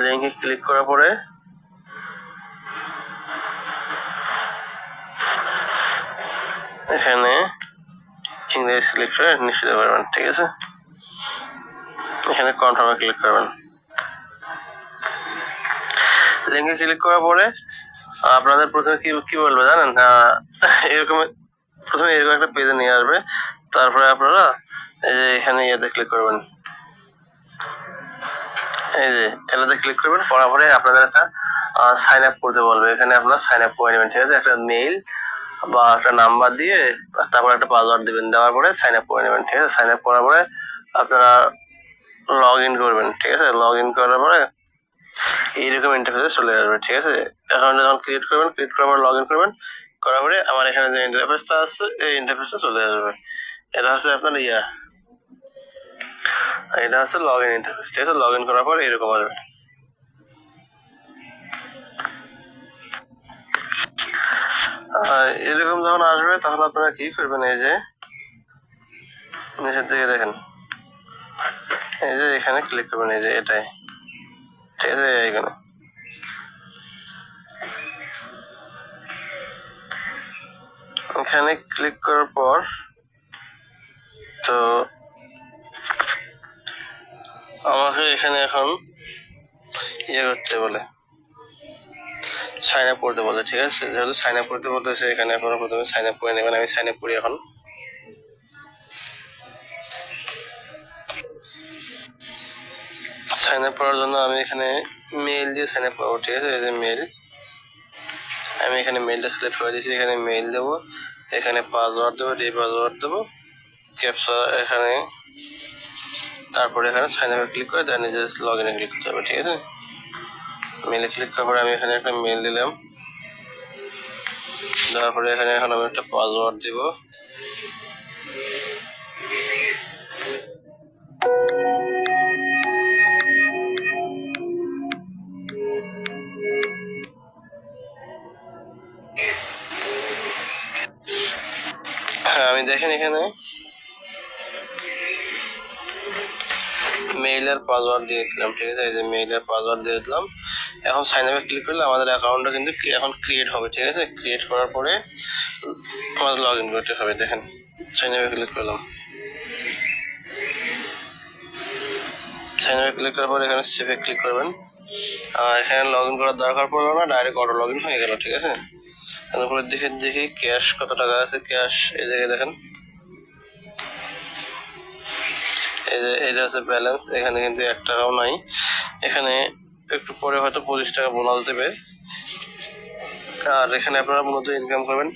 লিঙ্কে ক্লিক করার পরে এখানে ইংরেজি সিলেক্ট করে নিশ্চিত করবেন ঠিক আছে? এখানে কনফার্মে ক্লিক করবেন। লিঙ্কে ক্লিক করার পরে আপনাদের প্রথমে কি কি বলবে জানেন? এরকম, প্রথমে এরকম একটা পেজে নিয়ে আসবে। তারপরে আপনারা এই যে এখানে ইয়েতে ক্লিক করবেন। এই যে, এটাতে ক্লিক করবেন, করার পরে আপনাদের একটা সাইন আপ করতে বলবে। এখানে আপনারা সাইন আপ করে নেবেন, ঠিক আছে? একটা মেইল বা একটা নাম্বার দিয়ে, তারপর একটা পাসওয়ার্ড দিবেন, দেওয়ার পরে সাইন আপ করে নেবেন, ঠিক আছে? সাইন আপ করার পরে আপনারা লগ ইন করবেন, ঠিক আছে? লগ ইন করার পরে এইরকম ইন্টারফেসে চলে আসবে, ঠিক আছে? অ্যাকাউন্ট যখন ক্রিয়েট করবেন ক্রিয়েট করার পর লগ ইন করবেন, করার পরে আমার এখানে যে ইন্টারফেসটা আছে, এই ইন্টারফেসটা চলে আসবে। এটা হচ্ছে আপনার ইয়া এটা হচ্ছে লগ ইন ইন্টারফেস ঠিক আছে? লগ ইন করার পর এরকম আসবে। এরকম যখন আসবে, তখন আপনারা কি করবেন? এই যে, নিচের দিকে দেখেন। এই যে এখানে ক্লিক করবেন, এই যে এটাই। ঠিক আছে এখানে এখানে ক্লিক করার পর, তো আমাকে এখানে এখন ইয়ে করতে বলে সাইন আপ করতে বলে, ঠিক আছে? যেহেতু সাইন আপ করতে বলতেছে এখানে আপনারা প্রথমে সাইন আপ করে নেবেন আমি সাইন আপ করি এখন। সাইন আপ করার জন্য আমি এখানে মেল দিয়ে সাইন আপ করব, ঠিক আছে? এই যে মেল আমি এখানে মেলটা সিলেক্ট করে দিয়েছি, এখানে মেল দেবো, এখানে পাসওয়ার্ড দেবো রি পাসওয়ার্ড দেবো। ক্যাপসা এখানে। তারপরে এখানে সাইন আপে ক্লিক করে দেন নিজে লগ ইনে ক্লিক করতে হবে, ঠিক আছে? মেলে ক্লিক করার পরে আমি এখানে একটা মেল দিলাম। দেওয়ার পরে এখানে এখন আমি একটা পাসওয়ার্ড দিব। হ্যাঁ আমি দেখেন এখানে। মেইলের পাসওয়ার্ড দিয়ে দিলাম, ঠিক আছে? এই যে মেইলের পাসওয়ার্ড দিয়ে দিলাম। এখন সাইন আপে ক্লিক করলে আমাদের অ্যাকাউন্টটা কিন্তু এখন ক্রিয়েট হবে, ঠিক আছে? ক্রিয়েট করার পরে আমাদের লগ ইন করতে হবে, দেখেন। সাইন আপে ক্লিক করলাম। সাইন আপে ক্লিক করার পরে এখানে সেভে ক্লিক করবেন। আর এখানে লগ ইন করার দরকার পড়ল না ডাইরেক্ট অটো লগ ইন হয়ে গেল, ঠিক আছে? তারপরে দেখে, দেখি ক্যাশ কত টাকা আছে? ক্যাশ এই জায়গায় দেখেন। এটা হচ্ছে ব্যালেন্স এখানে কিন্তু এক টাকাও নাই। এখানে একটু পরে হয়তো পঁচিশ টাকা বোনাস দেবে। আর এখানে আপনারা মূলত ইনকাম করবেন।